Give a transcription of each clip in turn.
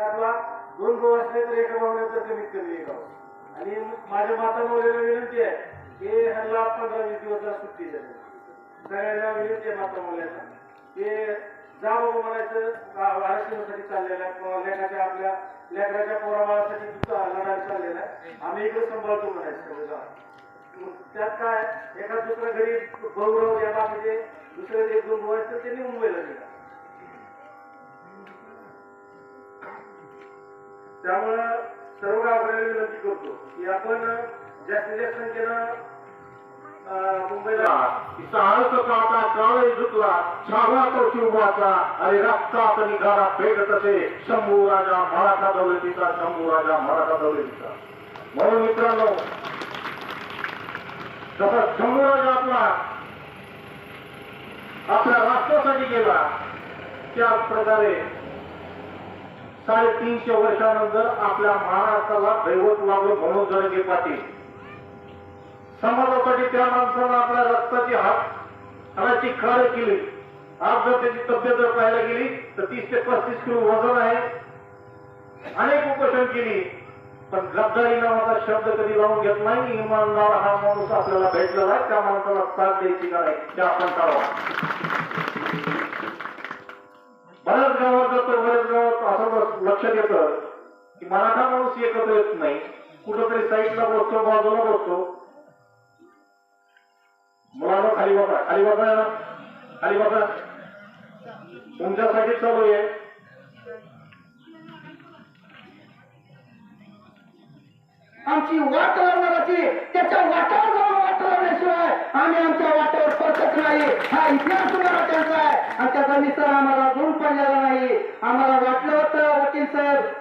आपला दोन गहू असले तर एका भावण्याचं कमीत कमी एक आणि माझ्या माता मावळ्याला विनंती आहे की ह्याला पंधरा वीस दिवस सुट्टी झाली सगळ्यांना विनंती आहे माता मावळ्याला ते जा बाबा म्हणायचं आरक्षणासाठी चाललेलं आहे किंवा लेखाच्या आपल्या लेकराच्या पोराबाळासाठी तुझा लढाई चाललेला आहे. आम्ही इकडे सांभाळतो म्हणायचं जा. त्यात काय? एका दुसरा गरीब भाऊ राहू द्या बाकीचे दुसरे एक दोन भाऊ आहेत तर त्यांनी मुंबईला गेला त्यामुळं सर्व गावकऱ्यांना विनंती करतो की आपण जास्तीत जास्त संख्येनं मुंबईला साहस काटा काळे झुकला छावा तो शिवबाचा आणि रक्तात निघाला भेटत असे शंभू राजा मराठा दौलतीचा शंभू राजा मराठा दौलतीचा. म्हणून मित्रांनो जसा शंभू राजा आपला आपल्या राष्ट्रासाठी गेला त्याच प्रकारे साडेतीनशे वर्षानंतर आपल्या महाराष्ट्राला दैवत लागलं म्हणून जरगे पाटील. समाजासाठी त्या माणसानं आपल्या रक्ताची हात हाताची काळ केली. आज जर त्याची तब्येत जर पाहायला गेली तर तीस ते पस्तीस किलो वजन आहे. अनेक उपोषण केली. पण गद्दारी नावाचा शब्द कधी लावून घेत नाही. इमानदार हा माणूस आपल्याला भेटलेला आहे. त्या माणसाला साथ द्यायची का नाही ते आपण ठरवा. लक्षात येतं की मराठा माणूस एकत्र येत नाही. कुठंतरी साईडला बसतो बाजूला बसतो मुलांना खाली बसा खाली बसा ना खाली बसा तुमच्यासाठी चालू आहे. आमची वाट लावणाराची त्याच्या वाटावर जाऊन वाट लावल्याशिवाय आम्ही आमच्या वाटावर परतत नाही. हा इतिहास मराठ्यांचा आहे आणि त्याचा निसर आम्हाला दूर पडलेला नाही. आम्हाला वाटलं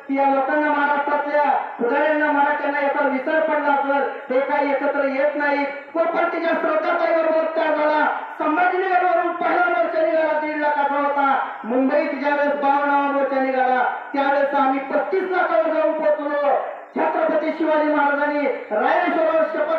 की या लोकांना महाराष्ट्रातल्या पुढाऱ्यांना मराठ्यांना याचा विसर पडला असेल हे काही एकत्र येत नाही. कोपर्टीच्या श्रोताताईवर त्या झाला. संभाजीनगरवरून पहिला मोर्चा निघाला दीड लाखाचा होता. मुंबईत ज्यावेळेस बावन्न मोर्चा निघाला त्यावेळेस आम्ही पस्तीस लाखावर जाऊन पोहोचलो. छत्रपती शिवाजी महाराजांनी रायरेश्वर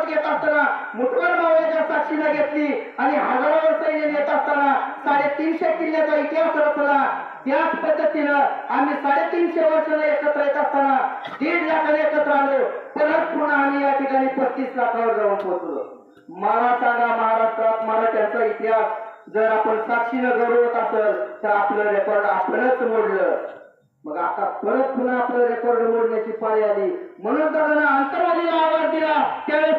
शपथ घेत असताना मुठवड मावळ्याच्या साक्षीला घेतली आणि हजारावर सैन्य येत असताना साडेतीनशे किल्ल्याचा इतिहास रचला. त्याच पद्धतीनं आम्ही साडेतीनशे वर्षाला एकत्र येत असताना दीड लाखाने एकत्र आलो. परत पुन्हा आम्ही या ठिकाणी पस्तीस लाखावर जाऊन पोहोचलो. मला सांगा महाराष्ट्रात मराठ्यांचा इतिहास जर आपण साक्षीनं गौरवत असेल तर आपलं रेकॉर्ड आपणच मोडलं. मग आता परत पुन्हा आपलं रेकॉर्ड मोडण्याची पाळी आली. म्हणून दादा अंतरवादीला आवाज दिला. त्यावेळेस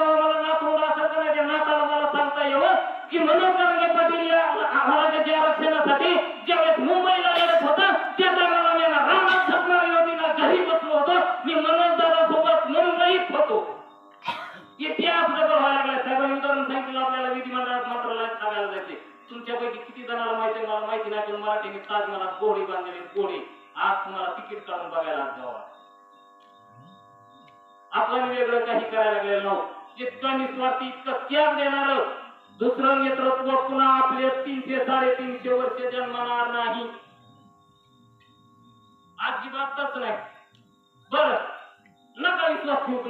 सरांनी सांगितलं आपल्याला विधिमंडळात मंत्रालयात सांगायला जायचे. तुमच्यापैकी किती जणांना माहिती आहे मला माहिती नाही पण मराठीने ताजमहाला गोडी बांधलेली गोडी. आज तुम्हाला तिकीट काढून बघायला जावा आपण वेगळं काही करायला लागलेलं नव्हतं इतकं निस्वार्थी इतकं त्याग देणार दुसरं नेतृत्व पुन्हा आपले तीनशे साडेतीनशे वर्ष जन्मणार नाही. अजिबातच नाही. बर नका विश्वास ठेवू